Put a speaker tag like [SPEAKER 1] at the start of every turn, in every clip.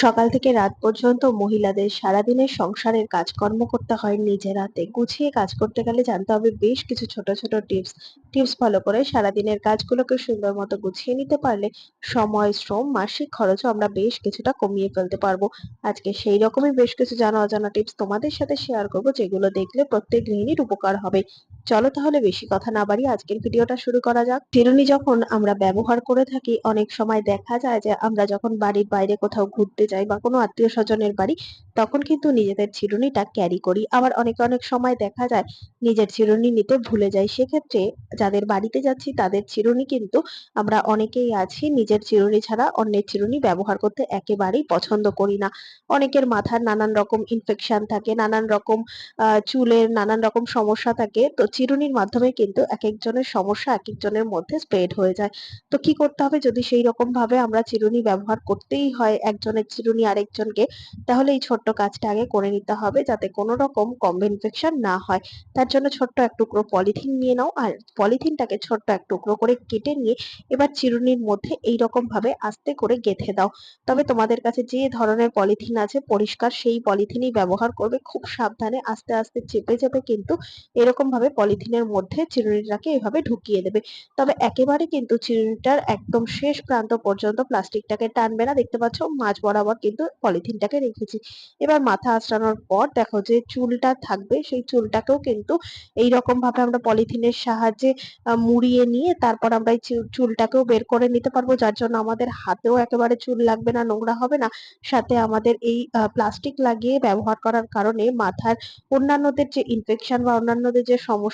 [SPEAKER 1] সকাল থেকে রাত পর্যন্ত মহিলাদের সারাদিনের সংসারের কাজকর্ম করতে হয় নিজের হাতে। গুছিয়ে কাজ করতে গেলে জানতে হবে বেশ কিছু ছোট ছোট টিপস। টিপস ফলো করে সারাদিনের কাজগুলোকে সুন্দর মতো গুছিয়ে নিতে পারলে সময়, শ্রম, মাসিক খরচও আমরা বেশ কিছুটা কমিয়ে ফেলতে পারব। আজকে সেই রকমই বেশ কিছু জানা অজানা টিপস তোমাদের সাথে শেয়ার করব, যেগুলো দেখলে প্রত্যেক গৃহিণীর উপকার হবে। চলো তাহলে বেশি কথা না বাড়িয়ে আজকের ভিডিওটা শুরু করা যাক। চিরুনি যখন আমরা ব্যবহার করে থাকি, অনেক সময় দেখা যায় যে আমরা যখন বাড়ির বাইরে কোথাও ঘুরতে যাই বা কোনো আত্মীয় স্বজনের বাড়ি, তখন কিন্তু নিজেদের চিরুনিটা ক্যারি করি। আবার অনেক অনেক সময় দেখা যায় নিজের চিরুনি নিতে ভুলে যাই। সেক্ষেত্রে যাদের বাড়িতে যাচ্ছি, তাদের চিরুনি কিন্তু আমরা অনেকেই আছি, নিজের চিরুনি ছাড়া অন্যের চিরুনি ব্যবহার করতে একেবারেই পছন্দ করি না। অনেকের মাথার নানান রকম ইনফেকশন থাকে, নানান রকম চুলের নানান রকম সমস্যা থাকে। তো চিরুনির মাধ্যমে কিন্তু এক একজনের সমস্যা এক একজনের মধ্যে স্প্রেড হয়ে যায়। তো কি করতে হবে? যদি সেই রকম ভাবে আমরা চিরুনি ব্যবহার করতেই হয় একজনের চিরুনি আরেকজনকে, তাহলে এই ছোট্ট কাজটা আগে করে নিতে হবে যাতে কোনো রকম কম্ব ইনফেকশন না হয়। তার জন্য ছোট্ট এক টুকরো পলিথিন নিয়ে নাও আর পলিথিনটাকে ছোট্ট এক টুকরো করে কেটে নিয়ে এবার চিরুনির মধ্যে এই রকম ভাবে আস্তে করে গেঁথে দাও। তবে তোমাদের কাছে যে ধরনের পলিথিন আছে পরিষ্কার সেই পলিথিনই ব্যবহার করবে। খুব সাবধানে আস্তে আস্তে চেপে চেপে কিন্তু এরকম ভাবে পলিথিনের মধ্যে চিরুনিটাকে এভাবে ঢুকিয়ে দেবে। তবে একেবারে কিন্তু চিরুনিটার একদম শেষ প্রান্ত পর্যন্ত প্লাস্টিকটাকে টানবে না। দেখতে পাচ্ছ, মাঝ বরাবর কিন্তু পলিথিনটাকে রেখেছি। এবার মাথা আঁচড়ানোর পর দেখো যে চুলটা থাকবে, সেই চুলটাকেও কিন্তু এই রকম ভাবে আমরা পলিথিনের সাহায্যে মুড়িয়ে নিয়ে তারপর আমরা এই চুলটাকেও বের করে নিতে পারব, যার জন্য আমাদের হাতেও একেবারে চুল লাগবে না, নোংরা হবে না। সাথে আমাদের এই প্লাস্টিক লাগিয়ে ব্যবহার করার কারণে মাথার অন্যান্যদের যে ইনফেকশন বা অন্যান্যদের যে সমস্যা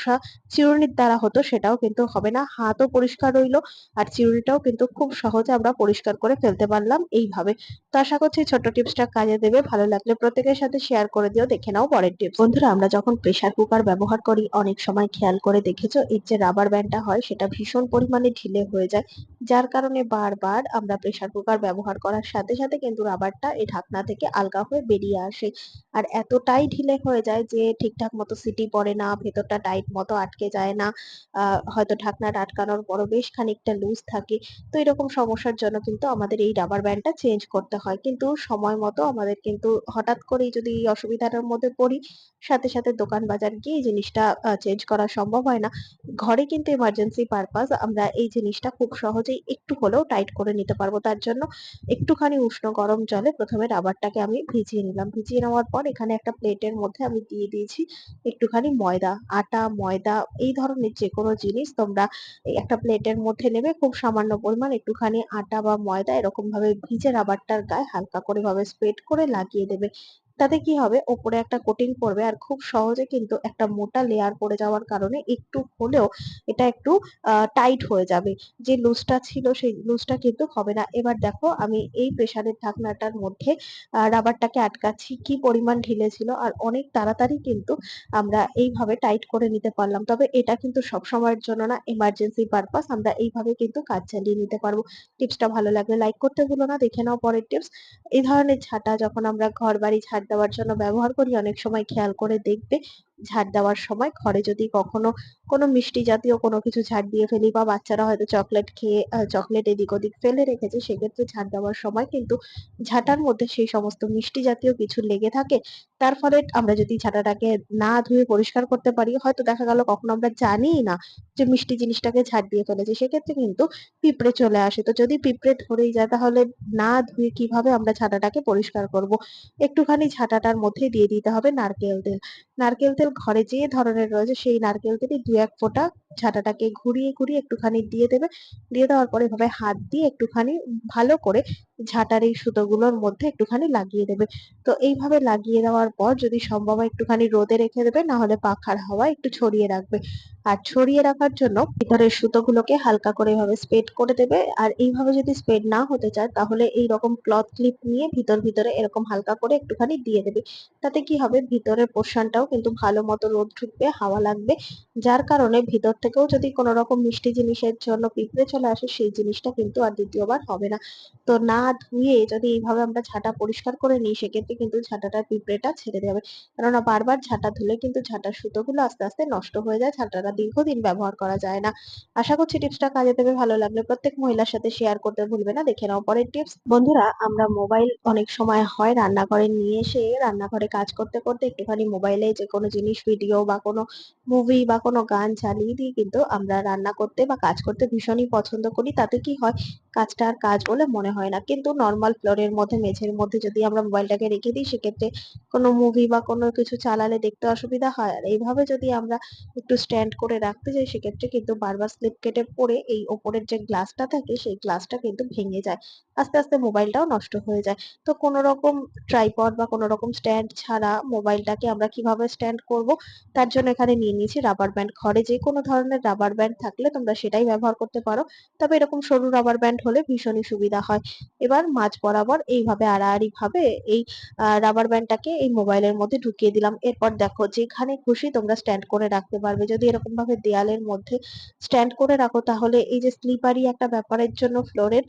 [SPEAKER 1] চিরুনির দ্বারা হতো সেটাও কিন্তু হবে না। হাতও পরিষ্কার রইল আর চিরুনিটাও কিন্তু খুব সহজে আমরা পরিষ্কার করে ফেলতে পারলাম এইভাবে। তো আশা করছি ছোট্ট টিপসটা কাজে দেবে। ভালো লাগলে প্রত্যেকের সাথে শেয়ার করে দিও। দেখে নাও পরের টিপস। বন্ধুরা, আমরা যখন প্রেসার কুকার ব্যবহার করি, অনেক সময় খেয়াল করে দেখেছ? এর যে রাবার ব্যান্ডটা হয়, সেটা ভীষণ পরিমাণে ঢিলে হয়ে যায়। যার কারণে বারবার আমরা প্রেসার কুকার ব্যবহার করার সাথে সাথে কিন্তু রাবারটা এই ঢাকনা থেকে আলগা হয়ে বেরিয়ে আসে। আর এতটাই ঢিলে হয়ে যায় যে ঠিকঠাক মতো সিটি পড়ে না, ভেতরটা টাইট মতো আটকে যায় না হয়তো ঢাকনাটা আটকানোর পরও বেশ খানিকটা লুজ থাকে। তো এরকম সমস্যার জন্য কিন্তু আমাদের এই রাবার ব্যান্ডটা চেঞ্জ করতে হয়। কিন্তু সময় মতো আমাদের কিন্তু হঠাৎ করেই যদি এই অসুবিধাটার মধ্যে পড়ি, সাথে সাথে দোকান বাজার গিয়ে এই জিনিসটা চেঞ্জ করা সম্ভব হয় না। ঘরে কিন্তু এমার্জেন্সি পারপাস আমরা এই জিনিসটা খুব সহজেই একটু হলেও টাইট করে নিতে পারব। তার জন্য একটুখানি উষ্ণ গরম জলে প্রথমে রাবারটাকে আমি ভিজিয়ে নিলাম। ভিজিয়ে নেওয়ার পর এখানে একটা প্লেটের মধ্যে আমি দিয়ে দিয়েছি একটুখানি ময়দা, আটা, ময়দা, এই ধরনের যে কোনো জিনিস তোমরা একটা প্লেটের মধ্যে নেবে। খুব সামান্য পরিমাণ একটুখানি আটা বা ময়দা এরকম ভাবে ভিজে রাবারটার গায়ে হালকা করে ভাবে স্প্রেড করে লাগিয়ে দেবে। তাতে কি হবে? ওপরে একটা কোটিং পড়বে আর খুব সহজে কিন্তু একটা মোটা লেয়ার পড়ে যাওয়ার কারণে একটু হলেও এটা একটু টাইট হয়ে যাবে। যে লুজটা ছিল সেই লুজটা কিন্তু হবে না। এবার দেখো আমি এই প্রেশারের ঢাকনাটার মধ্যে রাবারটাকে আটকাচ্ছি, কি পরিমাণ ঢিলে ছিল আর অনেক তাড়াতাড়ি কিন্তু আমরা এইভাবে টাইট করে নিতে পারলাম। তবে এটা কিন্তু সব সময়ের জন্য না এমার্জেন্সি পারপাস আমরা এইভাবে কিন্তু কাজ চালিয়ে নিতে পারব। টিপসটা ভালো লাগলে লাইক করতে ভুলো না। দেখে নাও পরের টিপস এই ধরনের ছাটা যখন আমরা ঘর বাড়ি ঝাড় দেওয়ার জন্য ব্যবহার করি অনেক সময় খেয়াল করে দেখবে ঝাড় দেওয়ার সময় ঘরে যদি কখনো কোনো মিষ্টি জাতীয় কোনো কিছু ঝাড় দিয়ে ফেলি বা বাচ্চারা হয়তো চকলেট খেয়ে চকলেট এদিক ওদিক ফেলে রেখেছে, সেক্ষেত্রে ঝাড় দেওয়ার সময় কিন্তু ঝাঁটার মধ্যে সেই সমস্ত মিষ্টি জাতীয় কিছু লেগে থাকে। তার ফলে আমরা যদি ঝাঁটাটাকে না ধুয়ে পরিষ্কার করতে পারি, হয়তো দেখা গেল কখনো আমরা জানিই না যে মিষ্টি জিনিসটাকে ঝাড় দিয়ে ফেলেছে, সেক্ষেত্রে কিন্তু পিঁপড়ে চলে আসে। তো যদি পিঁপড়ে ধরেই যায়, তাহলে না ধুয়ে কীভাবে আমরা ঝাঁটাটাকে পরিষ্কার করব? একটুখানি ঝাঁটাটার মধ্যে দিয়ে দিতে হবে নারকেল তেল। নারকেল তেল ঘরে যে ধরনের রয়েছে সেই নারকেল থেকে দু এক ফোঁটা ঝাঁটাটাকে ঘুরিয়ে ঘুরিয়ে একটুখানি দিয়ে দেবে। দিয়ে দেওয়ার পরে এভাবে হাত দিয়ে একটুখানি ভালো করে ঝাঁটার এই সুতোগুলোর মধ্যে একটুখানি লাগিয়ে দেবে। তো এইভাবে লাগিয়ে দেওয়ার পর যদি সম্ভব হয় একটুখানি রোদে রেখে দেবে, না হলে পাখার হাওয়া একটু ছড়িয়ে রাখবে। আর ছড়িয়ে রাখার জন্য ভিতরের সুতোগুলোকে হালকা করে এভাবে স্প্রেড করে দেবে। আর এইভাবে যদি স্প্রেড না হতে চায়, তাহলে এই রকম ক্লথ ক্লিপ নিয়ে ভিতর ভিতরে এরকম হালকা করে একটুখানি দিয়ে দেবে। তাতে কি হবে? ভিতরের পোর্শনটাও কিন্তু ভালো ভালো মতো রোদ ঢুকবে, হাওয়া লাগবে। যার কারণে ভিতর থেকেও যদি কোনো রকম মিষ্টি জিনিসের জন্য পিঁপড়ে চলে আসে, সেই জিনিসটা কিন্তু আর দ্বিতীয়বার হবে না। তো না ধুয়ে যদি এইভাবে আমরা ঝাঁটা পরিষ্কার করে নিই, সেক্ষেত্রে কিন্তু ঝাঁটাটার পিঁপড়েটা ছেড়ে যাবে কেননা বারবার ঝাঁটা ধুলে কিন্তু ঝাঁটার সুতোগুলো আস্তে আস্তে নষ্ট হয়ে যায় ঝাঁটাটা দীর্ঘদিন ব্যবহার করা যায় না। আশা করছি টিপসটা কাজে দেবে, ভালো লাগলে প্রত্যেক মহিলার সাথে শেয়ার করতে ভুলবে না। দেখে নাও পরের টিপস বন্ধুরা, আমরা মোবাইল অনেক সময় হয় রান্নাঘরে নিয়ে এসে রান্নাঘরে কাজ করতে করতে একটুখানি মোবাইলে যে কোনো জিনিস ভিডিও বা কোনো মুভি বা কোনো গান চালিয়ে দিয়ে কিন্তু আমরা রান্না করতে বা কাজ করতে ভীষণই পছন্দ করি। তাতে কি হয়, কাজটা আর কাজ বলে মনে হয় না। কিন্তু নর্মাল ফ্লোরের মধ্যে, মেঝের মধ্যে যদি আমরা মোবাইলটাকে রেখে দিই, সেক্ষেত্রে কোনো মুভি বা কোনো কিছু চালালে দেখতে অসুবিধা হয়। আর এইভাবে যদি আমরা একটু স্ট্যান্ড করে রাখতে যাই, সেক্ষেত্রে কিন্তু বারবার স্লিপ কেটে পড়ে এই ওপরের যে গ্লাসটা থাকে, সেই গ্লাসটা কিন্তু ভেঙে যায়। আস্তে আস্তে মোবাইলটাও নষ্ট হয়ে যায়। তো কোনো রকম ট্রাইপড বা কোনো রকম স্ট্যান্ড ছাড়া মোবাইলটাকে আমরা কীভাবে স্ট্যান্ড করব, তার জন্য এখানে নিয়ে নিয়েছি রাবার ব্যান্ড ঘরে যে কোনো ধরনের রাবার ব্যান্ড থাকলে তোমরা সেটাই ব্যবহার করতে পারো। তবে এরকম সরু রাবার ব্যান্ড হলে ভীষণই সুবিধা হয়। এবার মাঝ বরাবর এইভাবে আড়াআড়ি ভাবে এই রাবার ব্যান্ডটাকে এই মোবাইলের মধ্যে ঢুকিয়ে দিলাম। এরপর দেখো যেখানে খুশি তোমরা স্ট্যান্ড করে রাখতে পারবে। যদি এরকম ভাবে দেয়ালের মধ্যে স্ট্যান্ড করে রাখো, তাহলে এই যে স্লিপারি একটা ব্যাপারের জন্য ফ্লোরের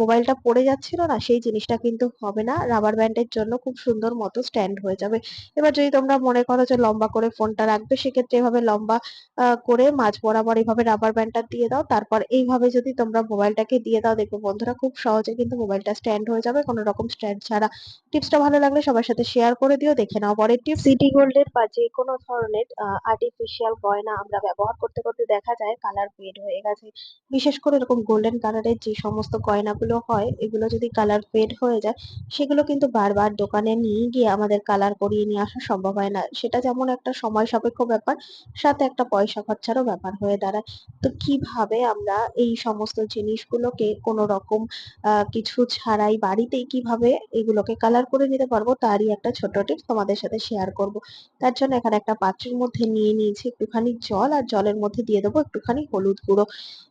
[SPEAKER 1] মোবাইলটা পড়ে যাচ্ছিল না, সেই জিনিসটা কিন্তু হবে না। রাবার ব্যান্ডের জন্য খুব সুন্দর মতো স্ট্যান্ড হয়ে যাবে। এবার যদি তোমরা মনে করো যে লম্বা করে ফোনটা রাখবে, সেক্ষেত্রে এভাবে লম্বা করে মাঝ বরাবর এইভাবে রাবার ব্যান্ডটা দিয়ে দাও। তারপর এইভাবে যদি তোমরা মোবাইলটাকে দিয়ে দাও, দেখবে বন্ধুরা খুব সহজে কিন্তু মোবাইলটা স্ট্যান্ড হয়ে যাবে। কোনো রকম স্ট্যান্ড ছাড়া। টিপসটা ভালো লাগলে সবার সাথে শেয়ার করে দিও, দেখে নাও। পরের টিপস সিটি গোল্ডের বা যে কোনো ধরনের আর্টিফিশিয়াল গয়না আমরা ব্যবহার করতে করতে দেখা যায় কালার ফেড হয়ে গেছে। বিশেষ করে এরকম গোল্ডেন কালারের যে সমস্ত গয়নাগুলো হয়, এগুলো যদি কালার ফেড হয়ে যায়, সেগুলো কিন্তু বারবার দোকানে নিয়ে গিয়ে আমাদের কালার করিয়ে নিয়ে আসা সম্ভব হয় না। সেটা যেমন একটা সময় সাপেক্ষ ব্যাপার, সাথে একটা পয়সা খরচারও ব্যাপার হয়ে দাঁড়ায়। তো কীভাবে আমরা এই সমস্ত জিনিসগুলোকে কোনো রকম কিছু ছাড়াই বাড়িতেই কীভাবে এগুলোকে কালার করে নিতে পারব, তারই একটা ছোট টিপস তোমাদের সাথে শেয়ার করব। তার জন্য এখানে একটা পাত্রের মধ্যে নিয়ে নিয়েছি একটুখানি জল, আর জলের মধ্যে দিয়ে দেবো একটুখানি হলুদ গুঁড়ো।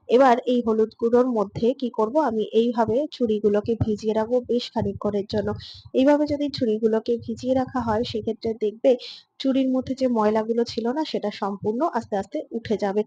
[SPEAKER 1] এবার এই হলুদ গুঁড়োর মধ্যে কি করব? আমি এইভাবে চুড়িগুলোকে ভিজিয়ে রাখব বেশ খানিকক্ষণের জন্য। এইভাবে যদি চুড়িগুলোকে ভিজিয়ে রাখা হয়, সেক্ষেত্রে দেখবে চুড়ির মধ্যে যে ময়লাগুলো ছিল না, সেটা সম্পূর্ণ আস্তে আস্তে উঠে যাবে।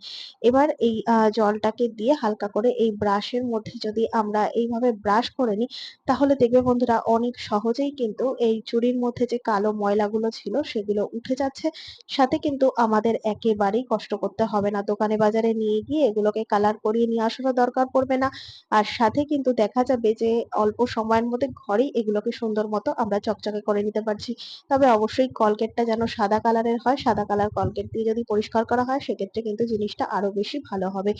[SPEAKER 1] এবার এই জলটাকে দিয়ে হালকা করে এই ব্রাশের মধ্যে যদি আমরা এইভাবে ব্রাশ করে নিই, তাহলে দেখবে বন্ধুরা অনেক সহজেই কিন্তু এই চুড়ির মধ্যে যে কালো ময়লাগুলো ছিল, সেগুলো উঠে যাচ্ছে। সাথে কিন্তু আমাদের একেবারেই কষ্ট করতে হবে না। দোকানে বাজারে নিয়ে গিয়ে এগুলোকে কালার করিয়ে নিয়ে আসারও দরকার পড়বে না। আর সাথে কিন্তু দেখা যাবে যে অল্প সময়ের মধ্যে ঘরেই এগুলোকে সুন্দর মতো আমরা চকচকে করে নিতে পারছি। তবে অবশ্যই কলগেটটা যেন সাদা কালারের হয় সাদা কালার কলগেট দিয়ে যদি পরিষ্কার করা হয় সেক্ষেত্রে কিন্তু জিনিসটা আরও বেশি ভালো হবে।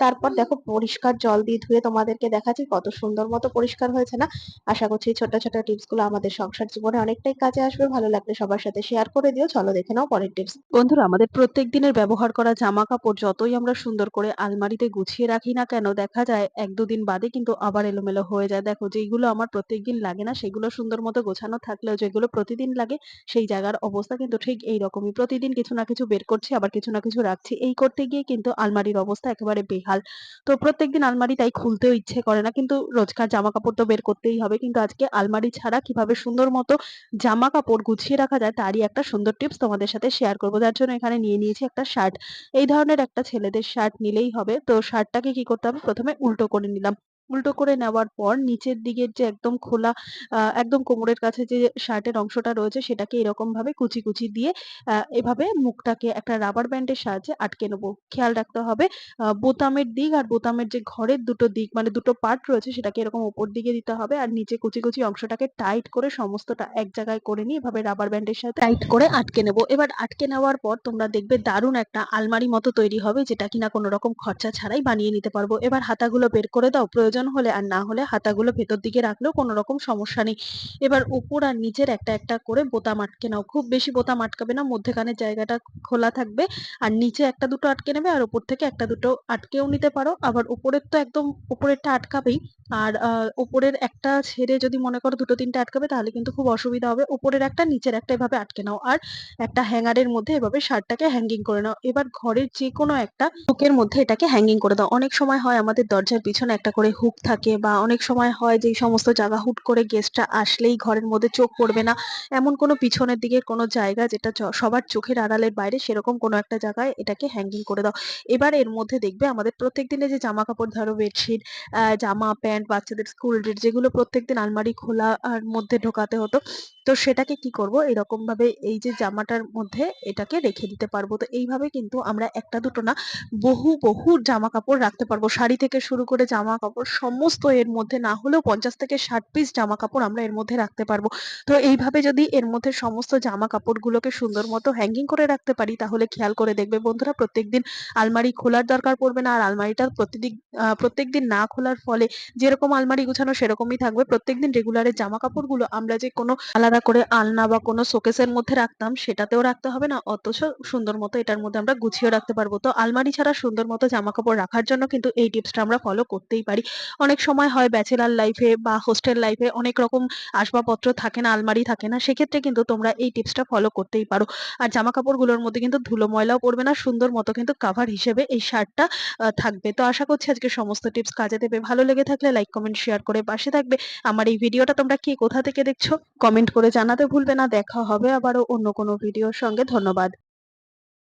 [SPEAKER 1] তারপর দেখো পরিষ্কার জল দিয়ে ধুয়ে তোমাদেরকে দেখাচ্ছি কত সুন্দর মতো পরিষ্কার হয়েছে না? আশা করছি ছোট ছোট টিপসগুলো আমাদের সংসার জীবনে অনেকটাই কাজে আসবে। ভালো লাগলে সবার সাথে শেয়ার করে দিও। চলো দেখে নাও পরের টিপস।
[SPEAKER 2] বন্ধুরা আমাদের প্রত্যেক দিনের ব্যবহার করা জামা কাপড় যতই আমরা সুন্দর করে আলমারিতে গুছিয়ে রাখি না কেন? দেখা যায় এক দুদিন বাদে কিন্তু আবার এলোমেলো হয়ে যায়। দেখো যেগুলো আমার প্রত্যেকদিন লাগে না, সেগুলো সুন্দর মতো গোছানো থাকলেও যেগুলো প্রতিদিন লাগে, সেই জায়গার অবস্থা কিন্তু ঠিক এইরকমই। প্রতিদিন কিছু না কিছু বের করছি, আবার কিছু না কিছু রাখছি। এই করতে গিয়ে কিন্তু আলমারির অবস্থা একেবারে বেহাল। তো প্রত্যেকদিন আলমারি তাই খুলতেও ইচ্ছে করে না, কিন্তু রোজকার জামা কাপড় তো বের করতেই হবে। কিন্তু আজকে আলমারি ছাড়া কীভাবে সুন্দর মতো জামা কাপড় গুছিয়ে রাখা যায়, তারই একটা সুন্দর টিপস তোমাদের সাথে শেয়ার করব। যার জন্য এখানে নিয়ে নিয়েছি একটা শার্ট। এই ধরনের একটা ছেলেদের শার্ট নিলেই হবে। তো শার্টটাকে কি করতে হবে? প্রথমে উল্টো করে নিলাম। উল্টো করে নেওয়ার পর নিচের দিকের যে একদম খোলা একদম কোমরের কাছে যে শার্টের অংশটা রয়েছে সেটাকে এরকম ভাবে কুচি কুচি দিয়ে এভাবে মুখটাকে একটা রাবার ব্যান্ডের সাহায্যে আটকে নেব। খেয়াল রাখতে হবে বোতামের দিক আর বোতামের যে ঘরের দুটো দিক মানে দুটো পার্ট রয়েছে সেটাকে এরকম ওপর দিকে দিতে হবে আর নিচে কুচি কুচি অংশটাকে টাইট করে সমস্তটা এক জায়গায় করে নিয়ে এভাবে রাবার ব্যান্ডের সাথে টাইট করে আটকে নেব। এবার আটকে নেওয়ার পর তোমরা দেখবে দারুণ একটা আলমারি মতো তৈরি হবে যেটা কিনা কোনো রকম খরচা ছাড়াই বানিয়ে নিতে পারব। এবার হাতাগুলো বের করে দাও, প্রয়োজন হলে আর না হলে হাতাগুলো ভেতর দিকে রাখলেও কোনো রকম সমস্যা নেই। এবার উপর আর নিচের একটা একটা করে বোতাম আটকে নাও। খুব বেশি বোতাম আটকাবে না মধ্যেখানের জায়গাটা খোলা থাকবে। আর নিচে একটা দুটো আটকে নেবে আর উপর থেকে একটা দুটো আটকেও নিতে পারো। আবার উপরের তো একদম উপরেরটা আটকাবেই। আর উপরের একটা ছেড়ে যদি মনে করো দুটো তিনটে আটকাবে তাহলে কিন্তু খুব অসুবিধা হবে। উপরের একটা, নিচের একটা এভাবে আটকে নাও। আর একটা হ্যাঙ্গারের মধ্যে এভাবে শার্টটাকে হ্যাঙ্গিং করে নাও। এবার ঘরের যে কোনো একটা হুকের মধ্যে এটাকে হ্যাঙ্গিং করে দাও। অনেক সময় হয় আমাদের দরজার পিছনে একটা করে হুক থাকে বা অনেক সময় হয় যে সমস্ত জায়গা হুট করে গেস্টরা আসলেই ঘরের মধ্যে চোখ পড়বে না। এমন কোনো পিছনের দিকের কোনো জায়গা যেটা সবার চোখের আড়ালের বাইরে সেরকম কোনো একটা জায়গায় এটাকে হ্যাঙ্গিং করে দাও। এবার এর মধ্যে দেখবে আমাদের প্রত্যেক দিনে যে জামা কাপড় ধরো বেডশিট জামা প্যান্ট বাচ্চাদের স্কুল ড্রেস যেগুলো প্রত্যেকদিন আলমারি খোলা আর মধ্যে ঢোকাতে হতো, তো সেটাকে কি করব? এরকম ভাবে এই যে জামাটার মধ্যে এটাকে রেখে দিতে পারব। তো এইভাবে কিন্তু আমরা একটা দুটো না, বহু বহু জামা কাপড় রাখতে পারব। শাড়ি থেকে শুরু করে জামা কাপড় সমস্ত এর মধ্যে না হলেও পঞ্চাশ থেকে ষাট পিস জামা কাপড় আমরা এর মধ্যে রাখতে পারব। তো এইভাবে যদি এর মধ্যে সমস্ত জামা কাপড়গুলোকে সুন্দর মতো হ্যাঙ্গিং করে রাখতে পারি, তাহলে খেয়াল করে দেখবে বন্ধুরা প্রত্যেকদিন আলমারি খোলার দরকার পড়বে না, আর আলমারিটা প্রতিদিন প্রত্যেকদিন না খোলার ফলে যেরকম আলমারি গুছানো সেরকমই থাকবে। প্রত্যেকদিন রেগুলারের জামা কাপড়গুলো আমরা যে কোনো আলাদা করে আলনা বা কোনো শোকেসের মধ্যে রাখতাম, সেটাতেও রাখতে হবে না, অথচ সুন্দর মতো এটার মধ্যে আমরা গুছিয়ে রাখতে পারব। তো আলমারি ছাড়া সুন্দর মতো জামা কাপড় রাখার জন্য কিন্তু এই টিপসটা আমরা ফলো করতেই পারি। অনেক সময় হয় ব্যাচেলার লাইফে বা হোস্টেল লাইফে অনেক রকম আসবাবপত্র থাকে না, আলমারি থাকে না, সেক্ষেত্রে কিন্তু তোমরা এই টিপসটা ফলো করতেই পারো। আর জামা কাপড়গুলোর মধ্যে কিন্তু ধুলো ময়লাও পড়বে না, সুন্দর মতো কিন্তু কাভার হিসেবে এই শার্টটা থাকবে। তো আশা করছি আজকে সমস্ত টিপস কাজে দেবে। ভালো লেগে থাকলে লাইক কমেন্ট শেয়ার করে পাশে থাকবে। আমার এই ভিডিওটা তোমরা কে কোথা থেকে দেখছ কমেন্ট করে জানাতে ভুলবে না। দেখা হবে আবারও অন্য কোনো ভিডিওর সঙ্গে। ধন্যবাদ।